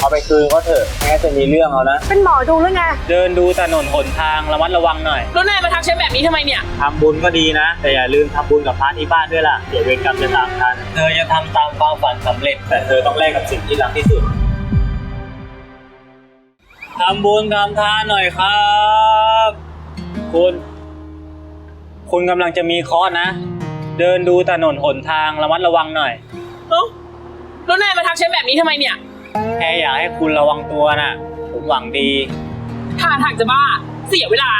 เอาไปคืนเขาเถอะไม่งั้นจะมีเรื่องเอานะ เป็นหมอดูหรือไง เดินดูถนนหนทางระมัดระวังหน่อยแล้วนายมาทักฉันแบบนี้ทำไมเนี่ย ทำบุญก็ดีนะ แต่อย่าลืมทำบุญกับพระที่บ้านด้วยล่ะเดี๋ยวเวรกรรมจะตามทันเธอจะทำตามความฝันสำเร็จ แต่เธอต้องแลกกับสิ่งที่รักที่สุดทำบุญทำทานหน่อยครับ คุณ คุณกำลังจะมีเคราะห์นะ เดินดูถนนหนทางระมัดระวังหน่อย เอ้าแล้วนายมาทักฉันแบบนี้ทำไมเนี่ย แค่อยากให้คุณระวังตัวน่ะ ผมหวังดี ท่าทางจะบ้า เสียเวลา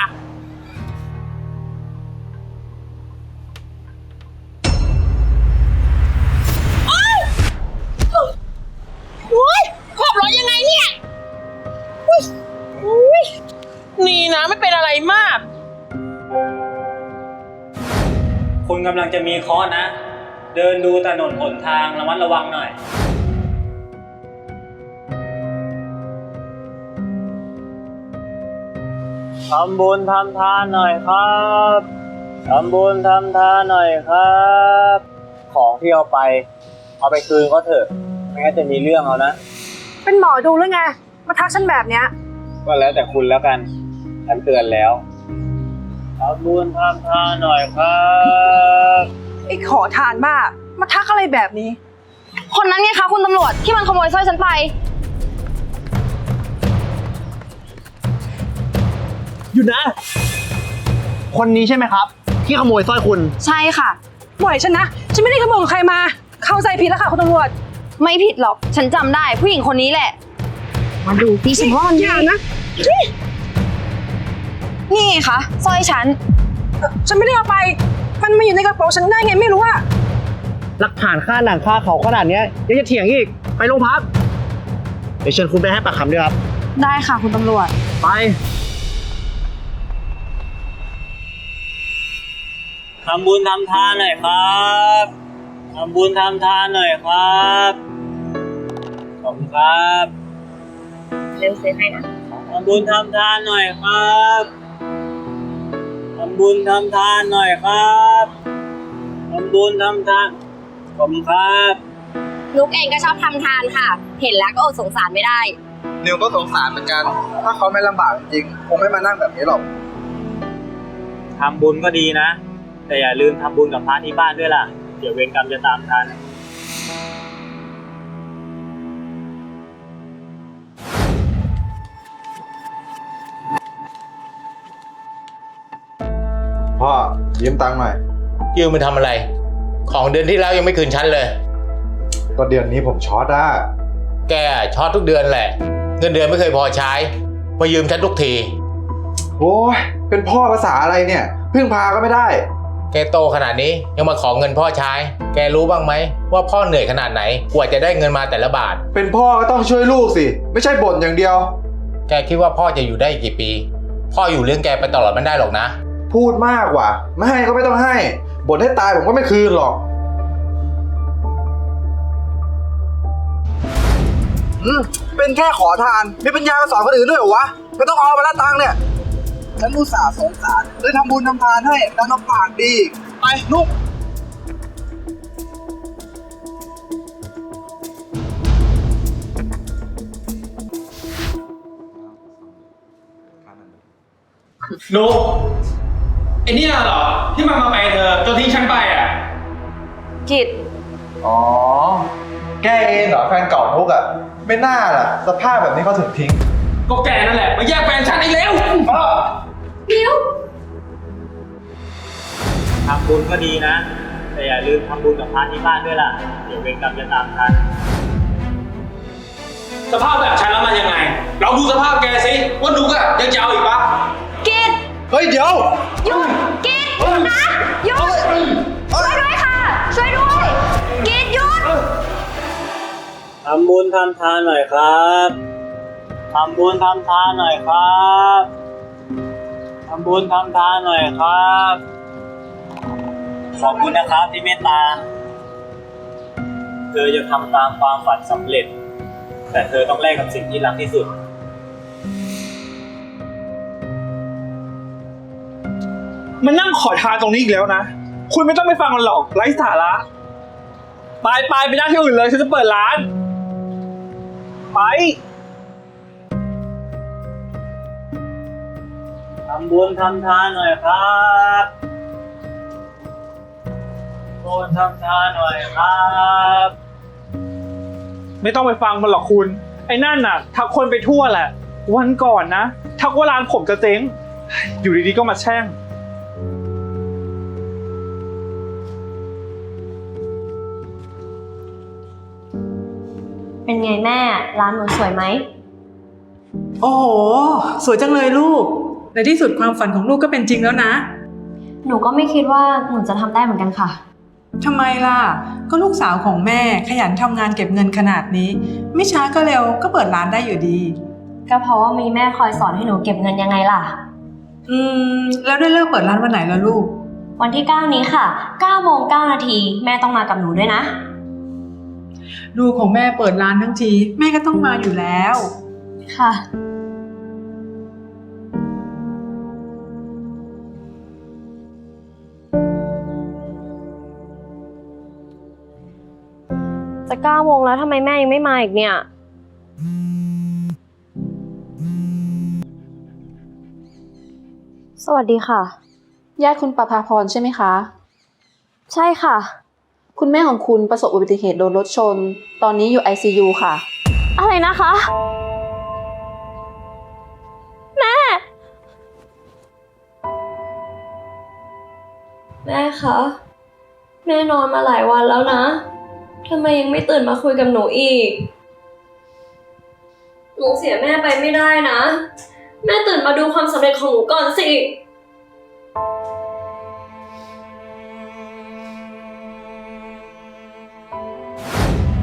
โอ๊ยขับรถยังไงเนี่ยอุ๊ยอุ๊ยนี่นะไม่เป็นอะไรมาก คุณกำลังจะมีเคราะห์นะ เดินดูถนนหนทางระมัดระวังหน่อย ทำบุญทำทานหน่อยครับทำบุญทำทานหน่อยครับ ของที่เอาไป เอาไปคืนเขาเถอะ ไม่งั้นจะมีเรื่องเอานะ เป็นหมอดูหรือไง มาทักฉันแบบเนี้ย ก็แล้วแต่คุณแล้วกัน ฉันเตือนแล้วทำบุญทำทานหน่อยครับไอ้ขอทานบ้า มาทักอะไรแบบนี้ คนนั้นไงคะคุณตำรวจที่มันขโมยสร้อยฉันไป อยู่นะ คนนี้ใช่ไหมครับ ที่ขโมยสร้อยคุณ ใช่ค่ะปล่อยฉันนะ ฉันไม่ได้ขโมยของใครมา เข้าใจผิดแล้วค่ะคุณตำรวจ ไม่ผิดหรอก ฉันจำได้ผู้หญิงคนนี้แหละ มาดูพี่ฉันว่ามันอย่านะนี่ไงคะสร้อยฉัน ฉันไม่ได้เอาไป มันมาอยู่ในกระเป๋าฉันได้ไงไม่รู้อะหลักฐานค่าหนังค่าเขาขนาดเนี้ยยังจะเถียงอีก ไปโรงพัก เดี๋ยวเชิญคุณไปให้ปากคำด้วยครับ ได้ค่ะคุณตำรวจ ไป ทำบุญทำทานหน่อยครับทำบุญทำทานหน่อยครับขอบคุณครับเร็วซื้อให้นะทำบุญทำทานหน่อยครับทำบุญทำทานหน่อยครับทำบุญทำทานขอบคุณครับนุกเองก็ชอบทำทานค่ะ เห็นแล้วก็อดสงสารไม่ได้ นิวก็สงสารเหมือนกัน ถ้าเขาไม่ลำบากจริงๆคงไม่มานั่งแบบนี้หรอก ทำบุญก็ดีนะ แต่อย่าลืมทำบุญกับพระที่บ้านด้วยล่ะ เดี๋ยวเวรกรรมจะตามทัน พ่อยืมตังค์หน่อย ยืมไปทำอะไร ของเดือนที่แล้วยังไม่คืนฉันเลย ก็เดือนนี้ผมช็อตอะแกช็อตทุกเดือนแหละ เงินเดือนไม่เคยพอใช้ มายืมฉันทุกที โอ้ยเป็นพ่อภาษาอะไรเนี่ย พึ่งพาก็ไม่ได้ แกโตขนาดนี้ยังมาขอเงินพ่อใช้ แกรู้บ้างไหมว่าพ่อเหนื่อยขนาดไหนกว่าจะได้เงินมาแต่ละบาท เป็นพ่อก็ต้องช่วยลูกสิ ไม่ใช่บ่นอย่างเดียว แกคิดว่าพ่อจะอยู่ได้อีกกี่ปี พ่ออยู่เลี้ยงแกไปตลอดไม่ได้หรอกนะ พูดมากว่ะ ไม่ให้ก็ไม่ต้องให้บ่นให้ตายผมก็ไม่คืนหรอก อืมเป็นแค่ขอทาน มีปัญญามาสอนคนอื่นด้วยเหรอวะไม่ต้องเอามาละตังค์เนี่ย ฉันอุตส่าห์สงสารได้ทำบุญทำทานให้แล้วน้ำปากดีไปลูก นุกไอเนี่ยเหรอ ที่มันมาแปลเธอจนทิ้งฉันไปอะ กิดอ๋อ แกเองเหรอแฟนเก่านุกอะ ไม่น่าล่ะ สภาพแบบนี้เขาถึงทิ้ง ก็แกนั่นแหละ มาแย่งแฟนฉันอีกแล้ว ทำบุญก็ดีนะ แต่อย่าลืมทำบุญกับพระที่บ้านด้วยล่ะ เดี๋ยวเวรกรรมจะตามทันสภาพแบบฉันแล้วมันยังไง เราดูสภาพแกสิว่านุกอะยังจะเอาอีกปะกิดเฮ้ยเดี๋ยว หยุดกิดนะหยุดช่วยด้วยค่ะ ช่วยด้วยกิดหยุดทำบุญทำทานหน่อยครับ ทำบุญทำทานหน่อยครับ ทำบุญทำทานหน่อยครับ ขอบคุณนะครับที่เมตตา เธอจะทำตามความฝันสำเร็จ แต่เธอต้องแลกกับสิ่งที่รักที่สุด มันนั่งขอทานตรงนี้อีกแล้วนะ คุณไม่ต้องไปฟังมันหรอกไร้สาระไปไปไปนั่งที่อื่นเลยฉันจะเปิดร้าน ไปำบุญทำทานหน่อยครับทำบุญทำทานหน่อยครับ ไม่ต้องไปฟังมันหรอกคุณ ไอ้นั่นน่ะ ทักคนไปทั่วแหละ วันก่อนนะ ทักว่าร้านผมจะเจ๊ง อยู่ดีๆก็มาแช่ง เป็นไงแม่ ร้านหนูสวยไหม โอ้โห สวยจังเลยลูก ในที่สุดความฝันของลูกก็เป็นจริงแล้วนะ หนูก็ไม่คิดว่าหนูจะทำได้เหมือนกันค่ะ ทำไมล่ะ ก็ลูกสาวของแม่ขยันทำงานเก็บเงินขนาดนี้ ไม่ช้าก็เร็วก็เปิดร้านได้อยู่ดี ก็เพราะว่ามีแม่คอยสอนให้หนูเก็บเงินยังไงล่ะ อืม แล้วได้เลิกเปิดร้านวันไหนแล้วลูก วันที่ 9 นี้ค่ะ9โมง9นาทีแม่ต้องมากับหนูด้วยนะ ลูกของแม่เปิดร้านทั้งที แม่ก็ต้องมาอยู่แล้ว ค่ะ จะ9โมงแล้วทำไมแม่ยังไม่มาอีกเนี่ย สวัสดีค่ะ ญาติคุณประภาพรใช่ไหมคะ ใช่ค่ะ คุณแม่ของคุณประสบอุบัติเหตุโดนรถชน ตอนนี้อยู่ ICU ค่ะ อะไรนะคะ แม่ แม่คะ แม่นอนมาหลายวันแล้วนะ ทำไมยังไม่ตื่นมาคุยกับหนูอีก หนูเสียแม่ไปไม่ได้นะ แม่ตื่นมาดูความสำเร็จของหนูก่อนสิ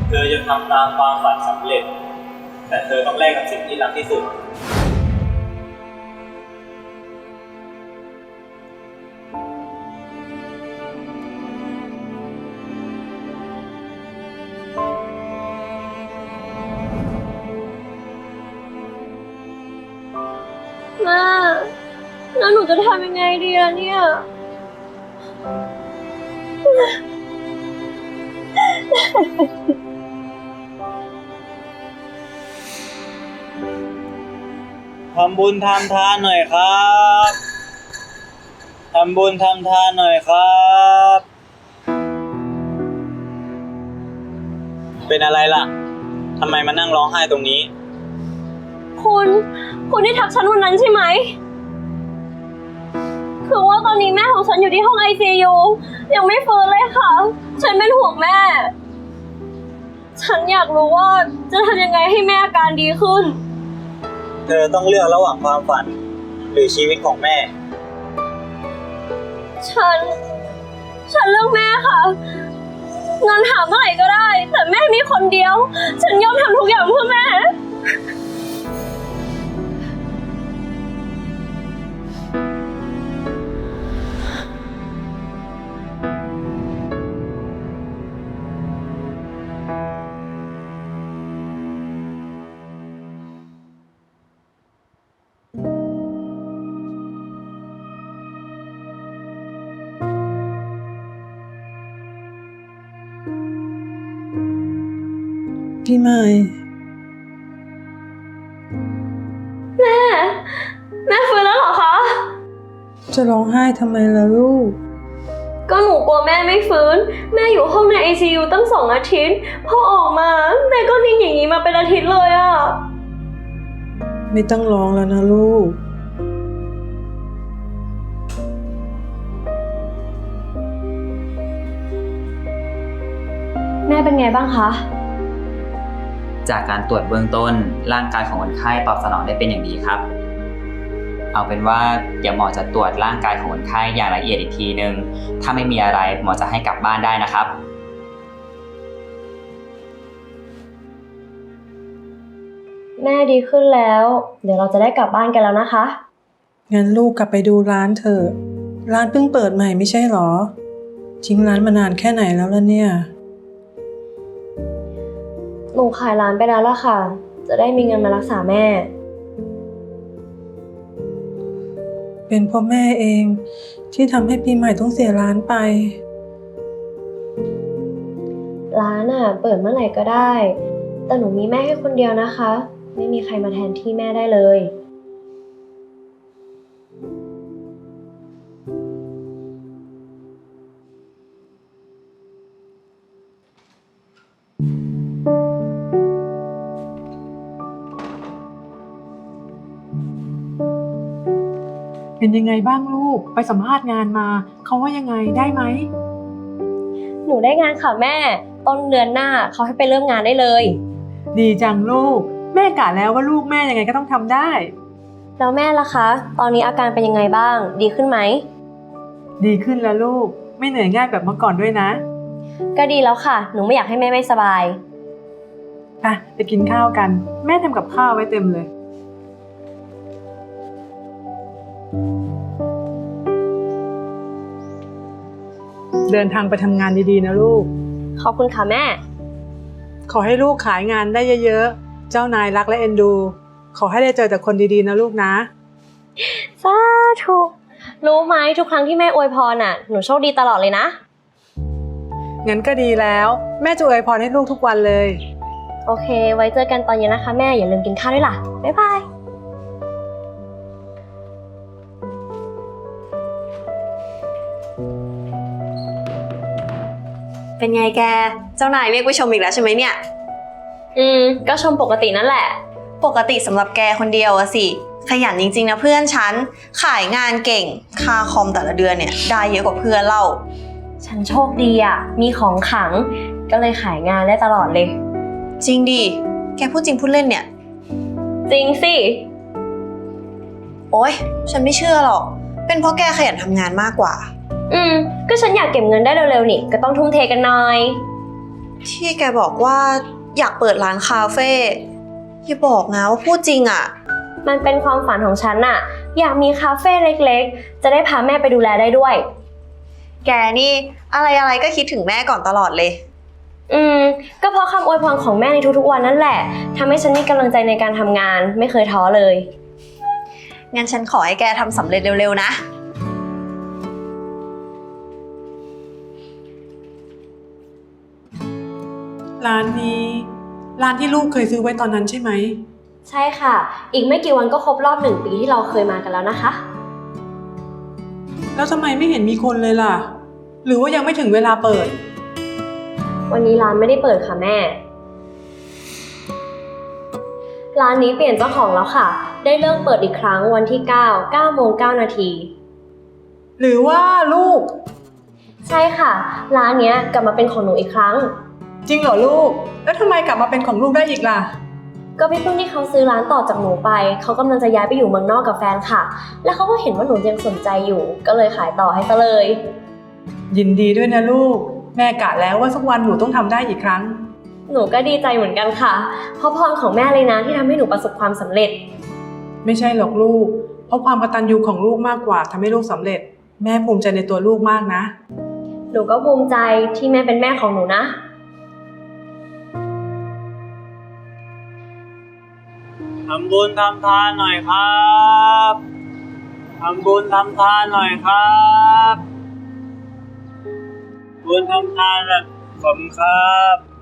เธอจะทำตามความฝันสำเร็จ แต่เธอต้องแลกกับสิ่งที่รักที่สุดำยังไงดีล่ะเนี่ยทำบุญทำทานหน่อยครับทำบุญทำทานหน่อยครับ เป็นอะไรล่ะทำไมมานั่งร้องไห้ตรงนี้ คุณ คุณที่ทักฉันวันนั้นใช่ไหม คือว่าตอนนี้แม่ของฉันอยู่ที่ห้องไอซียูยังไม่ฟื้นเลยค่ะ ฉันเป็นห่วงแม่ ฉันอยากรู้ว่าจะทำยังไงให้แม่อาการดีขึ้น เธอต้องเลือกระหว่างความฝัน หรือชีวิตของแม่ ฉัน ฉันเลือกแม่ค่ะเงินหาเมื่อไหร่ก็ได้ แต่แม่มีคนเดียว ฉันยอมทำทุกอย่างเพื่อแม่ พี่ไม่ แม่ แม่ฟื้นแล้วเหรอคะ จะร้องไห้ทำไมล่ะลูก ก็หนูกลัวแม่ไม่ฟื้น แม่อยู่ห้องใน ICU ตั้งสองอาทิตย์ พอออกมา แม่ก็นิ่งอย่างนี้มาเป็นอาทิตย์เลยอะไม่ต้องร้องแล้วนะลูก แม่เป็นไงบ้างคะ จากการตรวจเบื้องต้น ร่างกายของคนไข้ตอบสนองได้เป็นอย่างดีครับ เอาเป็นว่าเดี๋ยวหมอจะตรวจร่างกายของคนไข้อย่างละเอียดอีกทีนึง ถ้าไม่มีอะไรหมอจะให้กลับบ้านได้นะครับ แม่ดีขึ้นแล้ว เดี๋ยวเราจะได้กลับบ้านกันแล้วนะคะ งั้นลูกกลับไปดูร้านเถอะ ร้านเพิ่งเปิดใหม่ไม่ใช่หรอ ทิ้งร้านมานานแค่ไหนแล้วล่ะเนี่ย หนูขายร้านไปแล้วล่ะค่ะ จะได้มีเงินมารักษาแม่ เป็นเพ่อแม่เอง ที่ทำให้ปีใหม่ต้องเสียร้านไป ร้านอะ เปิดเมื่อไหร่ก็ได้ แต่หนูมีแม่แค่คนเดียวนะคะ ไม่มีใครมาแทนที่แม่ได้เลย ยังไงบ้างลูก ไปสัมภาษณ์งานมา เขาว่ายังไงได้ไหม หนูได้งานค่ะแม่ ต้นเดือนหน้าเขาให้ไปเริ่มงานได้เลย ดีจังลูก แม่กะแล้วว่าลูกแม่ยังไงก็ต้องทำได้ แล้วแม่ล่ะคะ ตอนนี้อาการเป็นยังไงบ้าง ดีขึ้นไหม ดีขึ้นแล้วลูก ไม่เหนื่อยง่ายแบบเมื่อก่อนด้วยนะก็ดีแล้วค่ะ หนูไม่อยากให้แม่ไม่สบาย ไปไปกินข้าวกัน แม่ทำกับข้าวไว้เต็มเลย เดินทางไปทำงานดีๆนะลูก ขอบคุณค่ะแม่ ขอให้ลูกขายงานได้เยอะๆ เจ้านายรักและเอ็นดู ขอให้ได้เจอแต่คนดีๆนะลูกนะ สาธุรู้ไหมทุกครั้งที่แม่อวยพรอะ หนูโชคดีตลอดเลยนะ งั้นก็ดีแล้ว แม่จะอวยพรให้ลูกทุกวันเลย โอเค ไว้เจอกันตอนเย็นนะคะแม่อย่าลืมกินข้าวด้วยล่ะ บ๊ายบาย เป็นไงแก เจ้านายเรียกไปชมอีกแล้วใช่ไหมเนี่ย อืม ก็ชมปกตินั่นแหละ ปกติสำหรับแกคนเดียวอะสิ ขยันจริงๆนะเพื่อนฉัน ขายงานเก่ง ค่าคอมแต่ละเดือนเนี่ย ได้เยอะกว่าเพื่อนเล่า ฉันโชคดีอะ มีของขลัง ก็เลยขายงานได้ตลอดเลย จริงดิ แกพูดจริงพูดเล่นเนี่ย จริงสิ โอ๊ย ฉันไม่เชื่อหรอก เป็นเพราะแกขยันทำงานมากกว่า อืม ก็ฉันอยากเก็บเงินได้เร็วๆนี่ ก็ต้องทุ่มเทกันหน่อย ที่แกบอกว่าอยากเปิดร้านคาเฟ่อย่าบอกนะว่าพูดจริงอะมันเป็นความฝันของฉันน่ะอยากมีคาเฟ่เล็กๆ จะได้พาแม่ไปดูแลได้ด้วย แกนี่อะไรอะไรๆก็คิดถึงแม่ก่อนตลอดเลย อืม ก็เพราะคำอวยพรของแม่ในทุกๆวันนั่นแหละทำให้ฉันมีกำลังใจในการทำงาน ไม่เคยท้อเลย งั้นฉันขอให้แกทำสำเร็จเร็วๆนะ ร้านนี้ ร้านที่ลูกเคยซื้อไว้ตอนนั้นใช่ไหม ใช่ค่ะ อีกไม่กี่วันก็ครบรอบหนึ่งปีที่เราเคยมากันแล้วนะคะ แล้วทำไมไม่เห็นมีคนเลยล่ะ หรือว่ายังไม่ถึงเวลาเปิด วันนี้ร้านไม่ได้เปิดค่ะแม่ ร้านนี้เปลี่ยนเจ้าของแล้วค่ะ ได้เริ่มเปิดอีกครั้งวันที่ 9 9โมง9นาที หรือว่าลูก ใช่ค่ะ ร้านเนี้ยกลับมาเป็นของหนูอีกครั้ง จริงเหรอลูก แล้วทำไมกลับมาเป็นของลูกได้อีกล่ะ ก็พี่พึ่งที่เขาซื้อร้านต่อจากหนูไป เขากำลังจะย้ายไปอยู่เมืองนอกกับแฟนค่ะ แล้วเขาก็เห็นว่าหนูยังสนใจอยู่ ก็เลยขายต่อให้ซะเลย ยินดีด้วยนะลูก แม่กะแล้วว่าสักวันหนูต้องทำได้อีกครั้ง หนูก็ดีใจเหมือนกันค่ะ เพราะพรของแม่เลยนะที่ทำให้หนูประสบความสำเร็จ ไม่ใช่หรอกลูก เพราะความกตัญญูของลูกมากกว่าทำให้ลูกสำเร็จ แม่ภูมิใจในตัวลูกมากนะ หนูก็ภูมิใจที่แม่เป็นแม่ของหนูนะ ทำบุญทำทานหน่อยครับทำบุญทำทานหน่อยครับบุญทำทานนะขอบคุณครับ